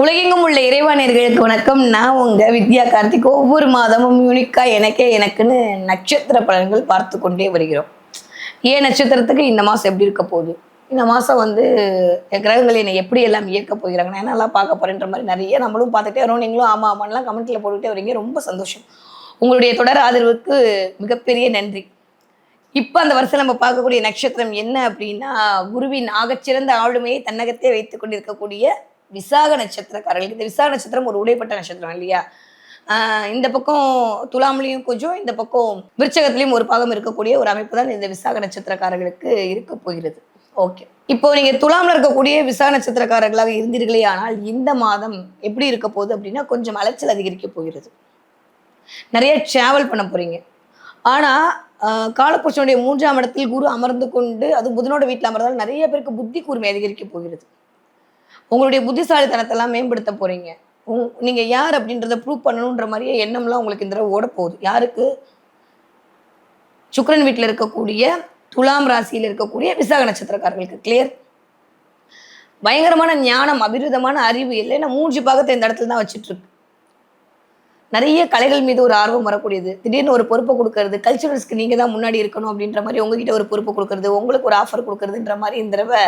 உலகெங்கும் உள்ள இறைவானியர்களுக்கு வணக்கம். நான் உங்க வித்யா கார்த்திக். ஒவ்வொரு மாதமும் யூனிக்கா எனக்கே எனக்குன்னு நட்சத்திர பலன்கள் பார்த்து கொண்டே வருகிறோம். ஏன் நட்சத்திரத்துக்கு இந்த மாசம் எப்படி இருக்க போகுது? இந்த மாசம் வந்து என் கிரகங்கள் என்னை எப்படி எல்லாம் இயக்க போகிறாங்க? நான் என்னெல்லாம் பார்க்க போறேன்ற மாதிரி நிறைய நம்மளும் பார்த்துட்டே வரோம். நீங்களும் ஆமா ஆமான்லாம் கமெண்ட்ல போட்டுட்டே வரீங்க. ரொம்ப சந்தோஷம். உங்களுடைய தொடர் ஆதரவுக்கு மிகப்பெரிய நன்றி. இப்போ அந்த வருஷம் நம்ம பார்க்கக்கூடிய நட்சத்திரம் என்ன அப்படின்னா குருவின் ஆகச்சிறந்த ஆளுமையை தன்னகத்தே வைத்துக் கொண்டிருக்கக்கூடிய விசாக நட்சத்திரக்காரர்களுக்கு இந்த விசாக நட்சத்திரம் ஒரு உடைப்பட்ட நட்சத்திரம் இல்லையா? இந்த பக்கம் துலாம்லையும் கொஞ்சம் இந்த பக்கம் விருச்சகத்திலையும் ஒரு பாகம் இருக்கக்கூடிய ஒரு அமைப்பு தான் இந்த விசாக நட்சத்திரக்காரர்களுக்கு இருக்க போகிறது. ஓகே. இப்போ நீங்க துலாம்ல இருக்கக்கூடிய விசாக நட்சத்திரக்காரர்களாக இருந்தீர்களே ஆனால் இந்த மாதம் எப்படி இருக்க போகுது அப்படின்னா கொஞ்சம் அலைச்சல் அதிகரிக்க போகிறது. நிறைய டிராவல் பண்ண போறீங்க. ஆனா ஆஹ் காலப்புருஷனுடைய மூன்றாம் இடத்தில் குரு அமர்ந்து கொண்டு அது புதனோட வீட்டில் அமர்ந்தால் நிறைய பேருக்கு புத்தி கூர்மை அதிகரிக்க போகிறது. உங்களுடைய புத்திசாலித்தனத்தெல்லாம் மேம்படுத்த போறீங்க. உங் நீங்க யார் அப்படின்றத ப்ரூவ் பண்ணணுன்ற மாதிரியே எண்ணம்லாம் உங்களுக்கு இந்த தடவை ஓட போகுது. யாருக்கு? சுக்கரன் வீட்டில் இருக்கக்கூடிய துலாம் ராசியில் இருக்கக்கூடிய விசாக நட்சத்திரக்காரர்களுக்கு. கிளியர் பயங்கரமான ஞானம் அபிருதமான அறிவு இல்லைன்னா மூன்று பாகத்தை இந்த இடத்துல தான் வச்சுட்டுருக்கு. நிறைய கலைகள் மீது ஒரு ஆர்வம் வரக்கூடியது. திடீர்னு ஒரு பொறுப்பை கொடுக்கறது கல்ச்சுரல்ஸ்க்கு நீங்கள் தான் முன்னாடி இருக்கணும் அப்படின்ற மாதிரி உங்ககிட்ட ஒரு பொறுப்பு கொடுக்கறது உங்களுக்கு ஒரு ஆஃபர் கொடுக்கறதுன்ற மாதிரி இந்த தடவை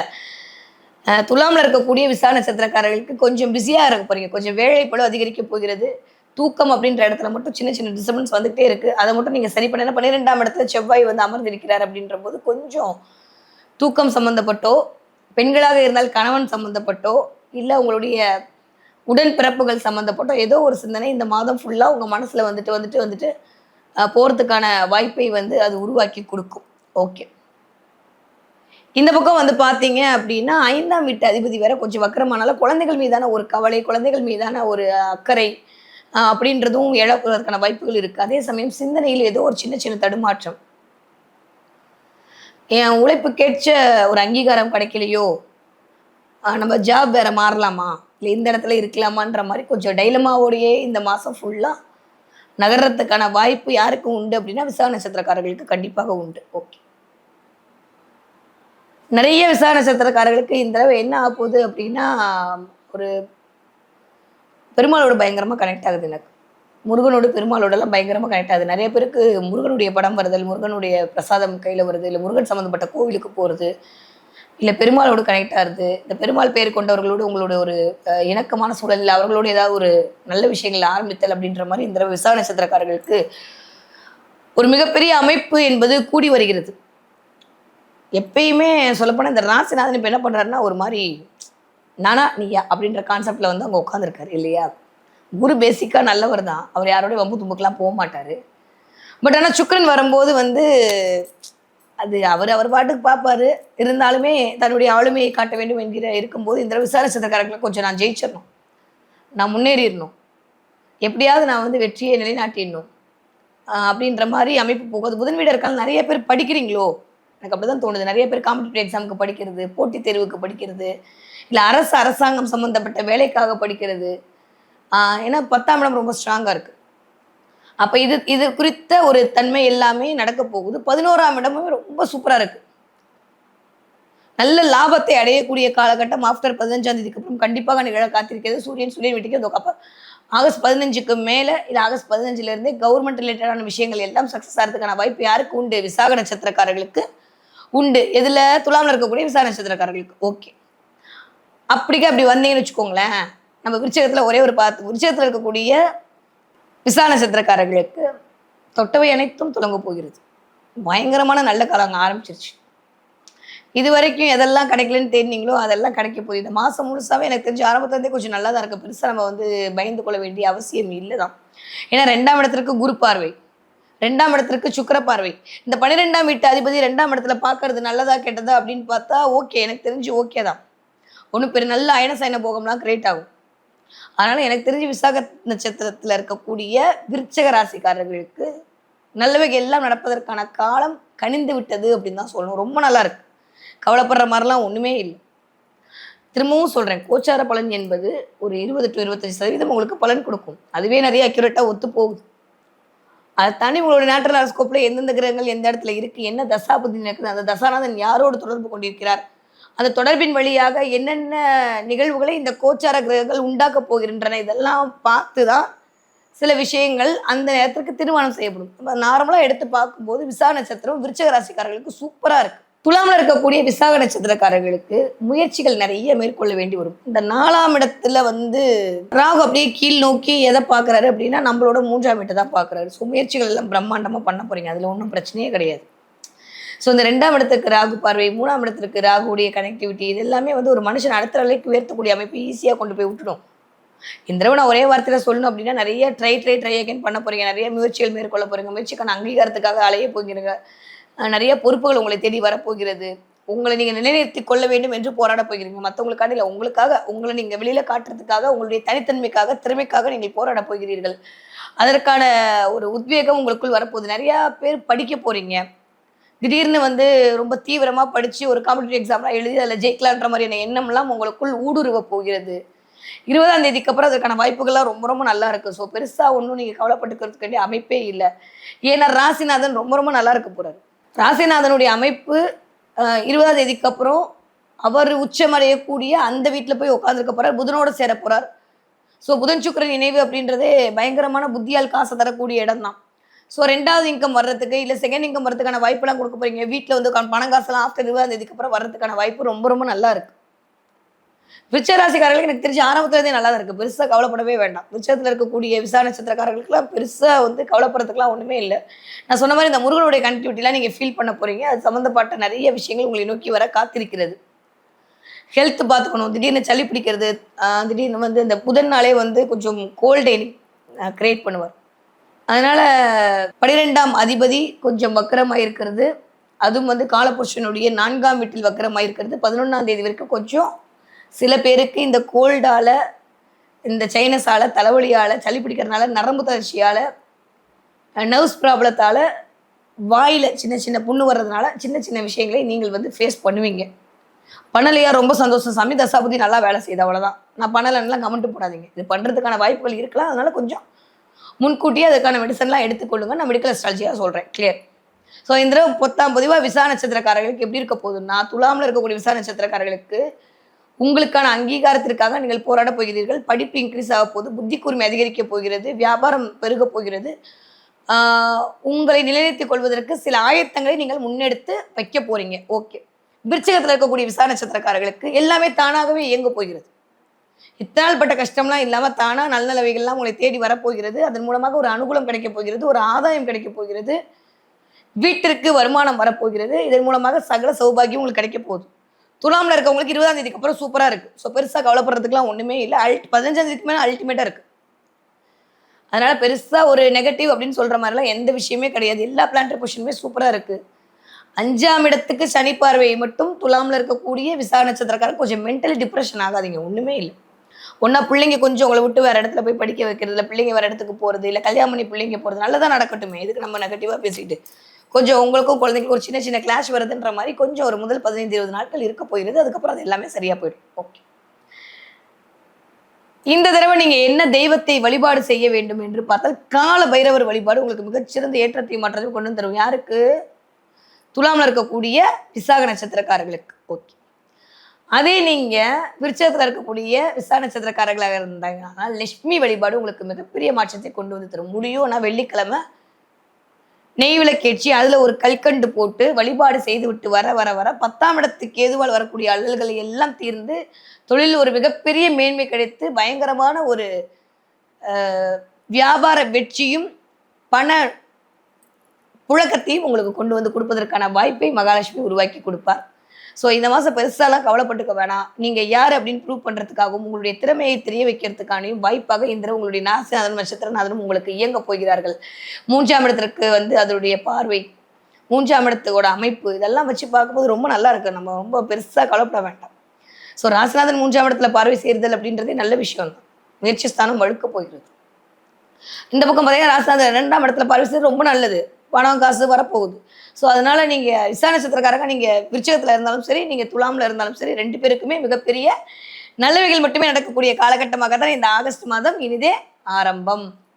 துலாமில் இருக்கக்கூடிய விசா நட்சத்திரக்காரர்களுக்கு கொஞ்சம் பிஸியாக இருக்க போகிறீங்க கொஞ்சம் வேலைப்பளு அதிகரிக்க போகிறது. தூக்கம் அப்படின்ற இடத்துல மட்டும் சின்ன சின்ன டிஸ்டர்பன்ஸ் வந்துகிட்டே இருக்குது அதை மட்டும் நீங்கள் சரி பண்ண பன்னிரெண்டாம் இடத்துல செவ்வாய் வந்து அமர்ந்திருக்கிறார் அப்படின்ற போது கொஞ்சம் தூக்கம் சம்மந்தப்பட்டோ பெண்களாக இருந்தால் கணவன் சம்மந்தப்பட்டோ இல்லை உங்களுடைய உடன் பிறப்புகள் சம்மந்தப்பட்டோ ஏதோ ஒரு சிந்தனை இந்த மாதம் ஃபுல்லாக உங்கள் மனசில் வந்துட்டு வந்துட்டு வந்துட்டு போகிறதுக்கான வாய்ப்பை வந்து அது உருவாக்கி கொடுக்கும். ஓகே இந்த பக்கம் வந்து பார்த்தீங்க அப்படின்னா ஐந்தாம் வீட்டு அதிபதி வேற கொஞ்சம் வக்கரமானால குழந்தைகள் மீதான ஒரு கவலை குழந்தைகள் மீதான ஒரு அக்கறை அப்படின்றதும் இழப்பதற்கான வாய்ப்புகள் இருக்கு. அதே சமயம் சிந்தனையில் ஏதோ ஒரு சின்ன சின்ன தடுமாற்றம். என் உழைப்புக்கேற்ற ஒரு அங்கீகாரம் கிடைக்கலையோ? நம்ம ஜாப் வேற மாறலாமா? இல்லை இந்த இடத்துல இருக்கலாமான்ற மாதிரி கொஞ்சம் டைலமாவோடையே இந்த மாதம் ஃபுல்லாக நகர்றதுக்கான வாய்ப்பு யாருக்கு உண்டு அப்படின்னா விசாரணை நட்சத்திரக்காரர்களுக்கு கண்டிப்பாக உண்டு. ஓகே. நிறைய விசாரணை நட்சத்திரக்காரர்களுக்கு இந்த தடவை என்ன ஆக போகுது அப்படின்னா ஒரு பெருமாளோட பயங்கரமாக கனெக்ட் ஆகுது எனக்கு. முருகனோட பெருமாளோடலாம் பயங்கரமாக கனெக்ட் ஆகுது. நிறைய பேருக்கு முருகனுடைய படம் வருதல் முருகனுடைய பிரசாதம் கையில் வருது இல்லை முருகன் சம்மந்தப்பட்ட கோவிலுக்கு போகிறது இல்லை பெருமாளோடு கனெக்ட் ஆகுது. இந்த பெருமாள் பெயர் கொண்டவர்களோடு உங்களோட ஒரு இணக்கமான சூழலில் அவர்களோட அவர்களோடு ஏதாவது ஒரு நல்ல விஷயங்கள் ஆரம்பித்தல் அப்படின்ற மாதிரி இந்த தடவை விசா நட்சத்திரக்காரர்களுக்கு ஒரு மிகப்பெரிய அமைப்பு என்பது கூடி வருகிறது. எப்பயுமே சொல்லப்போனால் இந்த ராசிநாதன் இப்போ என்ன பண்ணுறாருன்னா ஒரு மாதிரி நானா நீயா அப்படின்ற கான்செப்டில் வந்து அங்கே உட்காந்துருக்காரு இல்லையா? குரு பேசிக்காக நல்லவர் தான். அவர் யாரோடய வம்பு தும்புக்கெலாம் போக மாட்டார். பட் ஆனால் சுக்கரன் வரும்போது வந்து அது அவர் அவர் பாட்டுக்கு பார்ப்பாரு இருந்தாலுமே தன்னுடைய ஆளுமையை காட்ட வேண்டும் என்கிற இருக்கும்போது இந்த விசாரிச்சதக்காரர்களை கொஞ்சம் நான் ஜெயிச்சிடணும் நான் முன்னேறிடணும் எப்படியாவது நான் வந்து வெற்றியை நிலைநாட்டிடணும் அப்படின்ற மாதிரி அமைப்பு போகுது. புதன் வீடு இருக்காங்க. நிறைய பேர் படிக்கிறீங்களோ? எனக்கு அப்படிதான் தோணுது. நிறைய பேர் காம்படிட்டிவ் எக்ஸாமுக்கு படிக்கிறது போட்டித் தேர்வுக்கு படிக்கிறது இல்லை அரசு அரசாங்கம் சம்மந்தப்பட்ட வேலைக்காக படிக்கிறது. ஏன்னா பத்தாம் இடம் ரொம்ப ஸ்ட்ராங்காக இருக்கு. அப்போ இது இது குறித்த ஒரு தன்மை எல்லாமே நடக்க போகுது. பதினோராம் இடமும் ரொம்ப சூப்பராக இருக்கு. நல்ல லாபத்தை அடையக்கூடிய காலகட்டம் ஆஃப்டர் பதினஞ்சாம் தேதிக்கு அப்புறம் கண்டிப்பாக நிகழ காத்திருக்கிறது. சூரியன் சூரியன் வீட்டுக்கு அப்போ ஆகஸ்ட் பதினஞ்சுக்கு மேலே இல்லை ஆகஸ்ட் பதினஞ்சுலேருந்தே கவர்மெண்ட் ரிலேட்டடான விஷயங்கள் எல்லாம் சக்ஸஸ் ஆகிறதுக்கான வாய்ப்பு யாருக்கு உண்டு? விசாக நட்சத்திரக்காரர்களுக்கு. உண்டு. எதுல? துலாமில் இருக்கக்கூடிய விசாரணை நட்சத்திரக்காரர்களுக்கு ஓகே அப்படிக்கே அப்படி வந்தீங்கன்னு வச்சுக்கோங்களேன் நம்ம விருச்சகத்துல ஒரே ஒரு பார்த்து விருச்சகத்துல இருக்கக்கூடிய விசா நட்சத்திரக்காரர்களுக்கு தொட்டவை அனைத்தும் தொடங்க போகிறது. பயங்கரமான நல்ல காலம் ஆரம்பிச்சிருச்சு. இது வரைக்கும் எதெல்லாம் கிடைக்கலன்னு தேடினீங்களோ அதெல்லாம் கிடைக்க போகுது. இந்த மாதம் முழுசாவே எனக்கு தெரிஞ்சு ஆரம்பத்துலேருந்தே கொஞ்சம் நல்லா தான் இருக்குது பெருசாக நம்ம வந்து பயந்து கொள்ள வேண்டிய அவசியம் இல்லை தான் ஏன்னா ரெண்டாம் இடத்திற்கு குரு பார்வை. ரெண்டாம் இடத்திற்கு சுக்கிர பார்வை. இந்த பன்னிரெண்டாம் வீட்டு அதிபதி ரெண்டாம் இடத்துல பார்க்கறது நல்லதா கெட்டதா அப்படின்னு பார்த்தா ஓகே. எனக்கு தெரிஞ்சு ஓகே தான். ஒன்றும் பெரிய நல்ல அயன சயன போகம்லாம் கிரியேட் ஆகும். அதனால எனக்கு தெரிஞ்சு விசாக நட்சத்திரத்தில் இருக்கக்கூடிய விருச்சக ராசிக்காரர்களுக்கு நல்லவைகள் எல்லாம் நடப்பதற்கான காலம் கனிந்து விட்டது அப்படின்னு தான் சொல்லணும். ரொம்ப நல்லா இருக்கு. கவலைப்படுற மாதிரிலாம் ஒன்றுமே இல்லை. திரும்பவும் சொல்கிறேன் கோச்சார பலன் என்பது ஒரு இருபது டு இருபத்தஞ்சு சதவீதம் உங்களுக்கு பலன் கொடுக்கும். அதுவே நிறைய அக்யூரேட்டாக ஒத்து போகுது அதை தாண்டி உங்களோட நேட்டல் ஹாரோஸ்கோப்ல எந்தெந்த கிரகங்கள் எந்த இடத்துல இருக்குது என்ன தசாபுத்தி நடக்குது அந்த தசாநாதன் யாரோடு தொடர்பு கொண்டிருக்கிறார்? அந்த தொடர்பின் வழியாக என்னென்ன நிகழ்வுகளை இந்த கோச்சார கிரகங்கள் உண்டாக்க போகின்றன இதெல்லாம் பார்த்து தான் சில விஷயங்கள் அந்த நேரத்திற்கு திருமணம் செய்யப்படும். நார்மலாக எடுத்து பார்க்கும்போது விசா நட்சத்திரம் விருச்சக ராசிக்காரர்களுக்கு சூப்பராக இருக்குது துலாமில் இருக்கக்கூடிய விசாக நட்சத்திரக்காரர்களுக்கு முயற்சிகள் நிறைய மேற்கொள்ள வேண்டி வரும். இந்த நாலாம் இடத்துல வந்து ராகு அப்படியே கீழ் நோக்கி எதை பார்க்குறாரு அப்படின்னா நம்மளோட மூன்றாம் இடத்தை தான் பார்க்குறாரு. ஸோ முயற்சிகள் எல்லாம் பிரம்மாண்டமாக பண்ண போகிறீங்க அதில் ஒன்றும் பிரச்சனையே கிடையாது. ஸோ இந்த ரெண்டாம் இடத்துக்கு ராகு பார்வை மூணாம் இடத்துக்கு ராகுடைய கனெக்டிவிட்டி இது எல்லாமே வந்து ஒரு மனுஷன் அடுத்த நிலைக்கு உயர்த்தக்கூடிய அமைப்பு ஈஸியாக கொண்டு போய் விட்டுடும். இந்த தடவை நான் ஒரே வார்த்தையில் சொல்லணும் அப்படின்னா நிறைய ட்ரை ட்ரை ட்ரை அகைன் பண்ண போகிறீங்க நிறைய முயற்சிகள் மேற்கொள்ள போகிறீங்க முயற்சிக்கான அங்கீகாரத்துக்காக அலைய போகிறீங்க. நிறைய பொறுப்புகள் உங்களை தேடி வரப்போகிறது. உங்களை நீங்க நிலைநிறுத்தி கொள்ள வேண்டும் என்று போராட போகிறீங்க. மற்றவங்களுக்காக இல்லை உங்களுக்காக உங்களை நீங்க வெளியில காட்டுறதுக்காக உங்களுடைய தனித்தன்மைக்காக திறமைக்காக நீங்கள் போராட போகிறீர்கள். அதற்கான ஒரு உத்வேகம் உங்களுக்குள் வரப்போகுது. நிறைய பேர் படிக்க போறீங்க. திடீர்னு வந்து ரொம்ப தீவிரமா படிச்சு ஒரு காம்படிட்டிவ் எக்ஸாம்லாம் எழுதி அதில் ஜெயிக்கலான்ற மாதிரியான எண்ணம்லாம் உங்களுக்குள் ஊடுருவ போகிறது. இருபதாம் தேதிக்கு அப்புறம் அதற்கான வாய்ப்புகள்லாம் ரொம்ப ரொம்ப நல்லா இருக்கு. ஸோ பெருசா ஒன்றும் நீங்க கவலைப்பட்டுக்கிறதுக்கு வேண்டிய அமைப்பே இல்லை. ஏன்னா ராசிநாதன் ரொம்ப ரொம்ப நல்லா இருக்க போறாரு. ராசிநாதனுடைய அமைப்பு இருபதாம் தேதிக்கு அப்புறம் அவர் உச்சமடையக்கூடிய அந்த வீட்டில் போய் உட்காந்துருக்க போகிறார் புதனோட சேர போகிறார் ஸோ புதன் சுக்கிரன் இணைவு அப்படின்றதே பயங்கரமான புத்தியால் காசை தரக்கூடிய இடம் தான் ஸோ ரெண்டாவது இன்கம் வர்றதுக்கு இல்லை செகண்ட் இன்கம் வர்றதுக்கான வாய்ப்பெல்லாம் கொடுக்க போகிறீங்க வீட்டில் வந்து பணம் காசெல்லாம் ஆஃப்டர் இருபதாம் தேதிக்கு அப்புறம் வர்றதுக்கான வாய்ப்பு ரொம்ப ரொம்ப நல்லா இருக்குது விருச்சராசிக்காரர்களுக்கு எனக்கு தெரிஞ்சு ஆரம்பத்துலேருந்தே நல்லா தான் இருக்குது பெருசாக கவலைப்படவே வேண்டாம். விருச்சத்துல இருக்கக்கூடிய விசா நட்சத்திரக்காரர்களுக்குலாம் பெருசாக வந்து கவலைப்படுறதுக்குலாம் ஒன்றுமே இல்லை. நான் சொன்ன மாதிரி இந்த முருகனுடைய கனெக்டிவிட்டிலாம் நீங்க ஃபீல் பண்ண போறீங்க. அது சம்மந்தப்பட்ட நிறைய விஷயங்கள் உங்களை நோக்கி வர காத்திருக்கிறது. ஹெல்த் பார்த்துக்கணும். திடீர்னு சளி பிடிக்கிறது திடீர்னு வந்து இந்த புதன் நாளே வந்து கொஞ்சம் கோல்டை கிரியேட் பண்ணுவார். அதனால பனிரெண்டாம் அதிபதி கொஞ்சம் வக்கரமாக இருக்கிறது அதுவும் வந்து காலபுருஷனுடைய நான்காம் வீட்டில் வக்கரமாக இருக்கிறது பதினொன்றாம் தேதி வரைக்கும் கொஞ்சம் சில பேருக்கு இந்த கோல்டால இந்த சைனஸால தலைவலியால சளி பிடிக்கிறதுனால நரம்பு தளர்ச்சியால நர்வ்ஸ் ப்ராப்ளத்தால வாயில் சின்ன சின்ன புண்ணு வர்றதுனால சின்ன சின்ன விஷயங்களை நீங்கள் வந்து ஃபேஸ் பண்ணுவீங்க. பண்ணலையா? ரொம்ப சந்தோஷம் சாமி. தசாபதி நல்லா வேலை செய்யுது அவ்வளோதான் நான் பண்ணலைன்னுலாம் கமெண்ட் போடாதீங்க. இது பண்ணுறதுக்கான வாய்ப்புகள் இருக்கலாம். அதனால கொஞ்சம் முன்கூட்டியே அதுக்கான மெடிசன்லாம் எடுத்துக்கொள்ளுங்க நான் மெடிக்கல் அஸ்ட்ராலஜியாக சொல்கிறேன் கிளியர் ஸோ இந்த பொத்தாம் பொதுவாக விசா நட்சத்திரக்காரர்களுக்கு எப்படி இருக்க போகுதுன்னா துலாமில் இருக்கக்கூடிய விசா நட்சத்திரக்காரர்களுக்கு உங்களுக்கான அங்கீகாரத்திற்காக நீங்கள் போராட போகிறீர்கள். படிப்பு இன்க்ரீஸ் ஆக போகுது புத்தி கூர்மை அதிகரிக்க போகிறது. வியாபாரம் பெருக போகிறது. உங்களை நிலைநிறுத்திக் கொள்வதற்கு சில ஆயத்தங்களை நீங்கள் முன்னெடுத்து வைக்க போறீங்க. ஓகே. விருச்சகத்தில் இருக்கக்கூடிய விசா நட்சத்திரக்காரர்களுக்கு எல்லாமே தானாகவே இயங்க போகிறது. இத்தனால் பட்ட கஷ்டம்லாம் இல்லாமல் தானாக நல்ல நிலவைகள்லாம் உங்களை தேடி வரப்போகிறது அதன் மூலமாக ஒரு அனுகூலம் கிடைக்கப் போகிறது. ஒரு ஆதாயம் கிடைக்கப் போகிறது. வீட்டிற்கு வருமானம் வரப்போகிறது இதன் மூலமாக சகல சௌபாகியம் உங்களுக்கு கிடைக்க போகுது. துலாமில் இருக்கவங்களுக்கு இருபதாம் தேதிக்கு அப்புறம் சூப்பராக இருக்கு. ஸோ பெருசாக கவலைப்படுறதுக்குலாம் ஒன்றுமே இல்லை. அல்ட் பதினஞ்சாம் தேதிக்கு மேலே அல்டிமேட்டாக இருக்கு. அதனால பெருசாக ஒரு நெகட்டிவ் அப்படின்னு சொல்கிற மாதிரிலாம் எந்த விஷயமே கிடையாது. எல்லா பிளான்ட் பொசிஷனுமே சூப்பராக இருக்குது அஞ்சாம் இடத்துக்கு சனி பார்வை மட்டும் துலாமில் இருக்கக்கூடிய விசா நட்சத்திரக்காரங்க கொஞ்சம் மென்டலி டிப்ரெஷன் ஆகாதீங்க. ஒன்றுமே இல்லை. ஒன்றா பிள்ளைங்க கொஞ்சம் உங்களை விட்டு வேற இடத்துல போய் படிக்க வைக்கிறது இல்லை பிள்ளைங்க வேறு இடத்துக்கு போகிறது இல்லை கல்யாணம் பண்ணி பிள்ளைங்க போகிறது நல்லதான் நடக்கட்டுமே. இதுக்கு நம்ம நெகட்டிவாக பேசிட்டு கொஞ்சம் உங்களுக்கும் குழந்தைங்களுக்கு ஒரு சின்ன சின்ன கிளாஷ் வருதுன்ற மாதிரி கொஞ்சம் ஒரு முதல் பதினைந்து இருபது நாட்கள் இருக்க போயிருது. அதுக்கப்புறம் அது எல்லாமே சரியா போயிடும். ஓகே இந்த தடவை நீங்க என்ன தெய்வத்தை வழிபாடு செய்ய வேண்டும் என்று பார்த்தால் கால பைரவர் வழிபாடு உங்களுக்கு மிகச்சிறந்த ஏற்றத்தையும் மாற்றத்தையும் கொண்டு வந்து தரும். யாருக்கு? துலாம்ல இருக்கக்கூடிய விசாக நட்சத்திரக்காரர்களுக்கு. ஓகே அதே நீங்க விருச்சகத்தில் இருக்கக்கூடிய விசா நட்சத்திரக்காரர்களாக இருந்தாங்கன்னா லட்சுமி வழிபாடு உங்களுக்கு மிகப்பெரிய மாற்றத்தை கொண்டு வந்து தரும். முடியும். ஆனால் வெள்ளிக்கிழமை நெய் விளக்கேற்றி அதுல ஒரு கல்கண்டு போட்டு வழிபாடு செய்து விட்டு வர வர வர பத்தாம் இடத்துக்கு ஏதுவால் வரக்கூடிய அல்லல்கள் எல்லாம் தீர்ந்து தொழில் ஒரு மிகப்பெரிய மேன்மை கிடைத்து பயங்கரமான ஒரு வியாபார வெற்றியும் பண புழக்கத்தையும் உங்களுக்கு கொண்டு வந்து கொடுப்பதற்கான வாய்ப்பை மகாலட்சுமி உருவாக்கி கொடுப்பார். ஸோ இந்த மாதம் பெருசாலாம் கவலைப்பட்டுக்க வேணாம். நீங்கள் யார் அப்படின்னு ப்ரூவ் பண்ணுறதுக்காகவும் உங்களுடைய திறமையை தெரிய வைக்கிறதுக்கானையும் வாய்ப்பாக இந்த உங்களுடைய நாசநாதன் நட்சத்திரநாதனும் உங்களுக்கு இயங்க போகிறார்கள். மூன்றாம் இடத்திற்கு வந்து அதனுடைய பார்வை மூன்றாம் இடத்தோட அமைப்பு இதெல்லாம் வச்சு பார்க்கும்போது ரொம்ப நல்லா இருக்கு. நம்ம ரொம்ப பெருசாக கவலைப்பட வேண்டாம். ஸோ ராசிநாதன் மூன்றாம் இடத்துல பார்வை செய்தல் அப்படின்றதே நல்ல விஷயம் தான். முயற்சி ஸ்தானம் வழுக்க போகிறது. இந்த பக்கம் பார்த்தீங்கன்னா ராசிநாதன் இரண்டாம் இடத்துல பார்வை செய்வது ரொம்ப நல்லது. பணம் காசு வரப்போகுது. ஸோ அதனால நீங்கள் விசா நட்சத்திரக்காரங்க நீங்கள் விருச்சகத்தில் இருந்தாலும் சரி நீங்கள் துலாமில் இருந்தாலும் சரி ரெண்டு பேருக்குமே மிகப்பெரிய நல்லவைகள் மட்டுமே நடக்கக்கூடிய காலகட்டமாக தான் இந்த ஆகஸ்ட் மாதம் இனிதே ஆரம்பம்.